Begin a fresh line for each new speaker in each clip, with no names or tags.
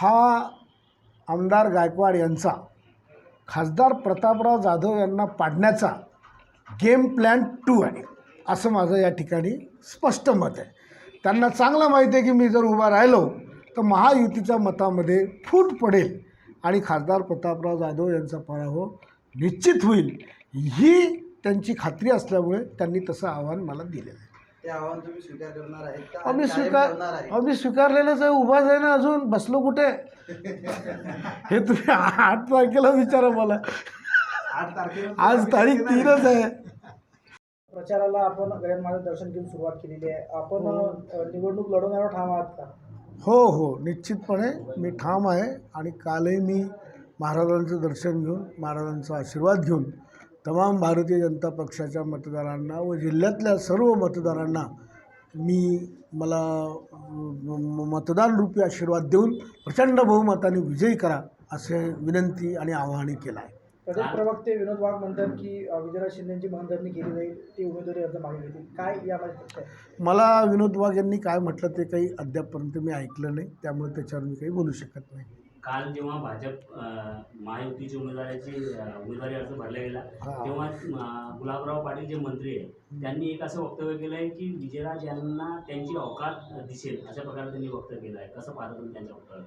हा आमदार गायकवाड यांचा खासदार प्रतापराव जाधव यांना पाडण्याचा गेम प्लॅन टू आहे. असं माझं या ठिकाणी स्पष्ट मत आहे. त्यांना चांगलं माहिती आहे की मी जर उभा राहिलो तर महायुतीच्या मतामध्ये फूट पडेल आणि खासदार प्रतापराव जाधव यांचा पराभव निश्चित होईल. ही त्यांची खात्री असल्यामुळे त्यांनी तसं आव्हान मला दिलेलं आहे.
ते आव्हान तुम्ही स्वीकार करणार आहेत का?
आम्ही
आणि कायम
स्वीकार
करणार आहे
आम्ही स्वीकारलेलंच आहे. उभाच आहे ना अजून. बसलो कुठे? हे तुम्ही आठ तारखेला विचारा मला.
आठ तारखेला
आज तारीख तीनच आहे.
प्रचाराला आपण गैरमार्ग दर्शन घेऊन सुरुवात केलेली आहे. आपण अ, निवडणूक लढवण्यावर ठाम आहात का?
हो हो. निश्चितपणे मी ठाम आहे आणि कालही मी महाराजांचं दर्शन घेऊन महाराजांचा आशीर्वाद घेऊन तमाम भारतीय जनता पक्षाच्या मतदारांना व जिल्ह्यातल्या सर्व मतदारांना मी मला मतदानरूपी आशीर्वाद देऊन प्रचंड बहुमताने विजयी करा असे विनंती आणि आवाहनही केलं आहे.
प्रदेश प्रवक्ते विनोद वाघ म्हणतात की विजयराज शिंदेची मनधरणी केली जाईल ती उमेदवारी अर्ज मागे घेतील. काय यामध्ये
मला विनोद वाघ यांनी काय म्हटलं ते काही अद्यापपर्यंत मी ऐकलं नाही त्यामुळे त्याच्यावर मी काही बोलू शकत नाही.
काल जेव्हा भाजप महायुतीची उमेदवाराची उमेदवारी अर्ज भरला गेला. तेव्हा गुलाबराव पाटील जे मंत्री आहे त्यांनी एक असं वक्तव्य केलं आहे की विजयराज यांना त्यांची अवकात दिसेल अशा प्रकारे त्यांनी वक्तव्य केलं आहे कसं पाहता तुम्ही त्यांच्या वक्तव्याला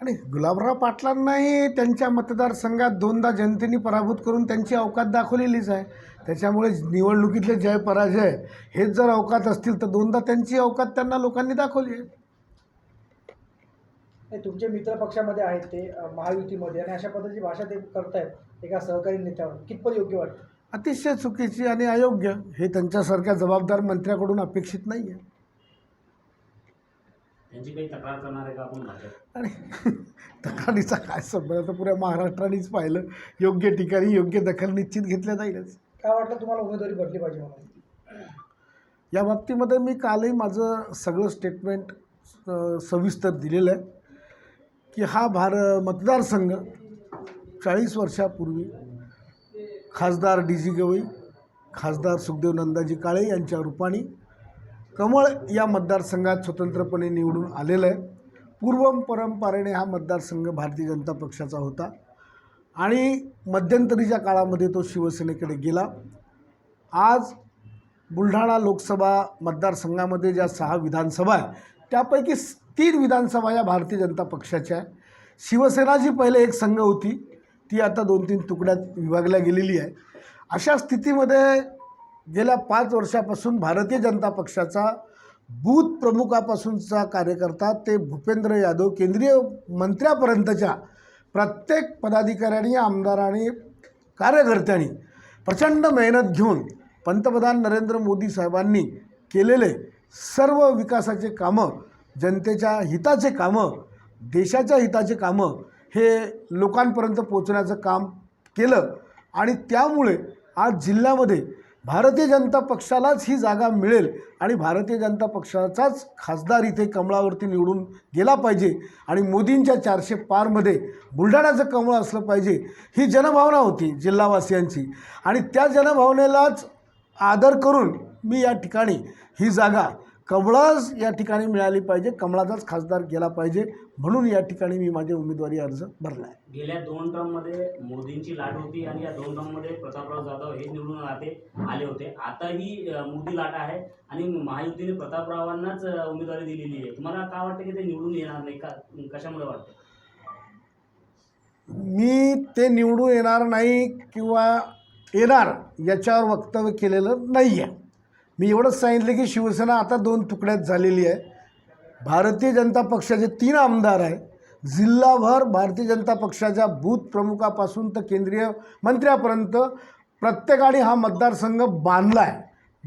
आणि गुलाबराव पाटलांनाही त्यांच्या मतदारसंघात दोनदा जनतेने पराभूत करून त्यांची अवकात दाखवलेलीच आहे. त्याच्यामुळे निवडणुकीतले जय पराजय हेच जर अवकात असतील तर दोनदा त्यांची अवकात त्यांना लोकांनी दाखवली आहे.
नाही, तुमचे मित्र पक्षामध्ये आहेत ते महायुतीमध्ये आणि अशा पद्धतीची भाषा ते करतायत एका सहकारी नेत्यावर. कितपत योग्य वाटतं?
अतिशय चुकीची आणि अयोग्य. हे त्यांच्यासारख्या जबाबदार मंत्र्याकडून अपेक्षित नाही आहे
त्यांची काही तक्रार करणार आहे का आपण भाजप?
आणि तक्रारीचा काय संबंध? आता पुऱ्या महाराष्ट्रानेच पाहिलं. योग्य ठिकाणी योग्य दखल निश्चित घेतल्या जाईलच.
काय वाटलं तुम्हाला उमेदवारी भरली पाहिजे म्हणून?
या बाबतीमध्ये मी कालही माझं सगळं स्टेटमेंट अ, सविस्तर दिलेलं आहे. की हा भार मतदारसंघ चाळीस वर्षापूर्वी खासदार डी जी गवई खासदार सुखदेव नंदाजी काळे यांच्या रूपाने कमळ या मतदारसंघात स्वतंत्रपणे निवडून आलेलं आहे. पूर्व परंपरेने हा मतदारसंघ भारतीय जनता पक्षाचा होता आणि मध्यंतरीच्या काळामध्ये तो शिवसेनेकडे गेला. आज बुलढाणा लोकसभा मतदारसंघामध्ये ज्या सहा विधानसभा आहे त्यापैकी तीन विधानसभा या भारतीय जनता पक्षाच्या आहे शिवसेना जी पहिले एक संघ होती ती आता दोन तीन तुकड्यात विभागल्या गेलेली आहे. अशा स्थितीमध्ये गेल्या पाच वर्षापासून भारतीय जनता पक्षाचा बूथ प्रमुखापासूनचा कार्यकर्ता ते भूपेंद्र यादव केंद्रीय मंत्र्यापर्यंतच्या प्रत्येक पदाधिकाऱ्यांनी आमदारांनी कार्यकर्त्यांनी प्रचंड मेहनत घेऊन पंतप्रधान नरेंद्र मोदी साहेबांनी केलेले सर्व विकासाचे कामं जनतेच्या हिताचे कामं देशाच्या हिताचे कामं हे लोकांपर्यंत पोचण्याचं काम केलं. आणि त्यामुळे आज जिल्ह्यामध्ये भारतीय जनता पक्षालाच ही जागा मिळेल आणि भारतीय जनता पक्षाचाच खासदार इथे कमळावरती निवडून गेला पाहिजे आणि मोदींच्या चारशे पारमध्ये बुलढाण्याचं कमळ असलं पाहिजे ही जनभावना होती जिल्हावासियांची. आणि त्या जनभावनेलाच आदर करून मी या ठिकाणी ही जागा कमळाच या ठिकाणी मिळाली पाहिजे कमळाचाच खासदार गेला पाहिजे म्हणून या ठिकाणी मी माझे उमेदवारी अर्ज भरला आहे
गेल्या दोन टर्ममध्ये मोदींची लाट होती आणि या दोन टर्ममध्ये प्रतापराव जाधव हे निवडून आले आले होते. आताही अं, मोदी लाट आहे आणि महायुतीने प्रतापरावांनाच उमेदवारी दिलेली आहे. तुम्हाला काय वाटतं की ते निवडून येणार नाही? का कशामुळे वाटतं?
मी ते निवडून येणार नाही किंवा येणार याच्यावर वक्तव्य केलेलं नाही आहे मी एवढंच सांगितलं की शिवसेना आता दोन तुकड्यात झालेली आहे. भारतीय जनता पक्षाचे तीन आमदार आहे. जिल्हाभर भारतीय जनता पक्षाच्या बूथ प्रमुखापासून तर केंद्रीय मंत्र्यापर्यंत प्रत्येकाने हा मतदारसंघ बांधला आहे.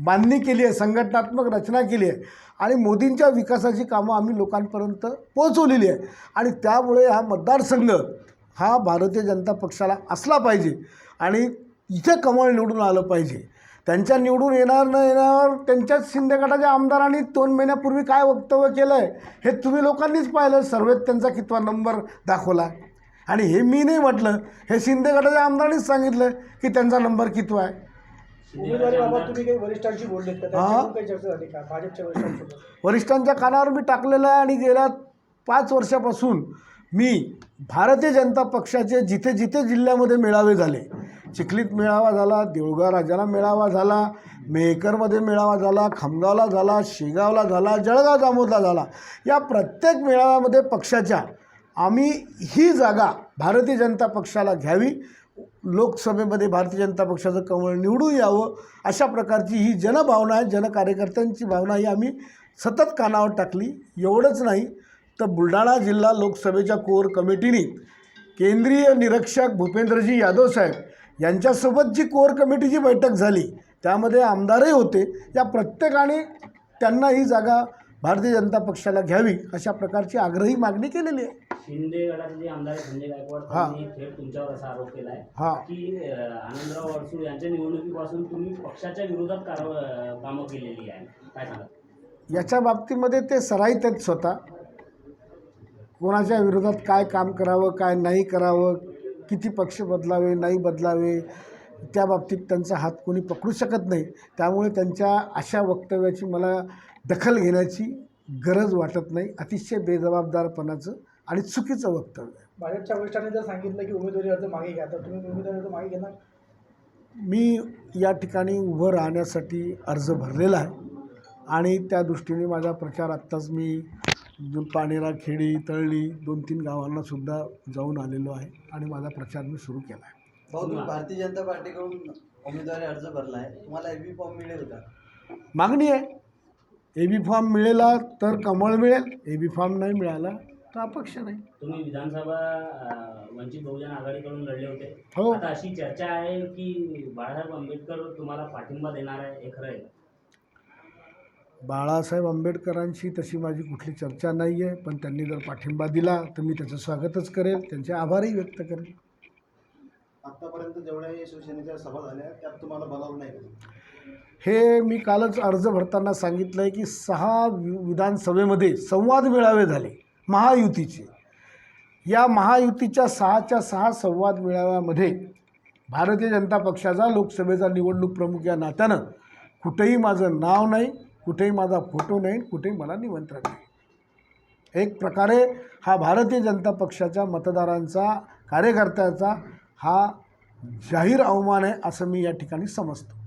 बांधणी केली आहे संघटनात्मक रचना केली आहे. आणि मोदींच्या विकासाची कामं आम्ही लोकांपर्यंत पोहोचवलेली आहे. आणि त्यामुळे हा मतदारसंघ हा भारतीय जनता पक्षाला असला पाहिजे. आणि इथे कमळ निवडून आलं पाहिजे. त्यांच्या निवडून येणार न येणार त्यांच्याच शिंदे गटाच्या आमदारांनी दोन महिन्यापूर्वी काय वक्तव्य केलं आहे हे तुम्ही लोकांनीच पाहिलं सर्वेत त्यांचा कितवा नंबर दाखवला. आणि हे मी नाही म्हटलं हे शिंदे गटाच्या आमदारांनीच सांगितलं की त्यांचा नंबर कितवा आहे. वरिष्ठांच्या कानावर मी टाकलेलं आहे आणि गेल्या पाच वर्षापासून मी भारतीय जनता पक्षाचे जिथे जिथे जिल्ह्यामध्ये मेळावे झाले चिखलीत मेळावा झाला देऊळगाव राजाला मेळावा झाला मेहकरमध्ये मेळावा झाला खामगावला झाला शेगावला झाला जळगाव जामोदला झाला या प्रत्येक मेळाव्यामध्ये पक्षाच्या आम्ही ही जागा भारतीय जनता पक्षाला घ्यावी लोकसभेमध्ये भारतीय जनता पक्षाचं कमळ निवडून यावं अशा प्रकारची ही जनभावना आहे जनकार्यकर्त्यांची भावना ही आम्ही सतत कानावर टाकली एवढंच नाही. तर बुलढाणा जिल्हा लोकसभेच्या कोर कमिटीने केंद्रीय निरीक्षक भूपेंद्रजी यादव साहेब यांच्यासोबत जी कोर कमिटीची बैठक झाली त्यामध्ये आमदारही होते. या प्रत्येकाने त्यांना ही जागा भारतीय जनता पक्षाला घ्यावी अशा प्रकारची आग्रही मागणी केलेली आहे.
शिंदे गटाचे जे आमदार संजय गायकवाड
हा.
थेट तुमच्यावर असा आरोप केला आहे
हा.
की आनंदराव अडसूळ यांच्या निवडणुकीपासून तुम्ही पक्षाच्या विरोधात कारव अं, कामं केलेली आहे काय सांगा
याच्या बाबतीमध्ये ते सराईत आहेत स्वतः कोणाच्या विरोधात काय काम करावं काय नाही करावं किती पक्ष बदलावे नाही बदलावे त्या बाबतीत त्यांचा हात कोणी पकडू शकत नाही. त्यामुळे त्यांच्या अशा वक्तव्याची मला दखल घेण्याची गरज वाटत नाही. अतिशय बेजबाबदारपणाचं आणि चुकीचं वक्तव्य आहे.
भाजपच्या वरिष्ठांनी जर सांगितलं की उमेदवारी अर्ज मागे घ्या तर तुम्ही उमेदवारी अर्ज मागे घेणार?
मी या ठिकाणी उभं राहण्यासाठी अर्ज भरलेला आहे आणि त्या दृष्टीने माझा प्रचार आत्ताच मी जो पानेरा खेडी तळली दोन तीन गावांना सुद्धा जाऊन आलेलो आहे आणि माझा प्रचार मी सुरू केला आहे.
भाऊ तुम्ही भारतीय जनता पार्टीकडून उमेदवारी अर्ज भरला आहे तुम्हाला एबी फॉर्म मिळेल का?
मागणी आहे. ए बी फॉर्म मिळेला तर कमळ मिळेल. ए बी फॉर्म नाही मिळाला तर अपक्ष नाही.
तुम्ही विधानसभा वंचित बहुजन आघाडीकडून लढले होते.
हो.
आता अशी चर्चा आहे की बाळासाहेब आंबेडकर तुम्हाला पाठिंबा देणार आहे हे खरं आहे.
बाळासाहेब आंबेडकरांशी तशी माझी कुठली चर्चा नाही आहे पण त्यांनी जर पाठिंबा दिला तर मी त्याचं स्वागतच करेल. त्यांचे आभारही व्यक्त करेल.
आतापर्यंत जेवढ्या शिवसेनेच्या सभा झाल्या त्यात तुम्हाला बोलावलं नाही?
हे मी कालच अर्ज भरताना सांगितलं आहे की सहा विधानसभेमध्ये संवाद मेळावे झाले महायुतीचे. या महायुतीच्या सहाच्या सहा संवाद मेळाव्यामध्ये भारतीय जनता पक्षाचा लोकसभेचा निवडणूक प्रमुख या नात्यानं कुठेही माझं नाव नाही. कुठेही माझा फोटो नाही कुठेही मला निमंत्रण नाही. एक प्रकारे हा भारतीय जनता पक्षाच्या मतदारांचा कार्यकर्त्याचा हा जाहीर अवमान आहे असं मी या ठिकाणी समजतो.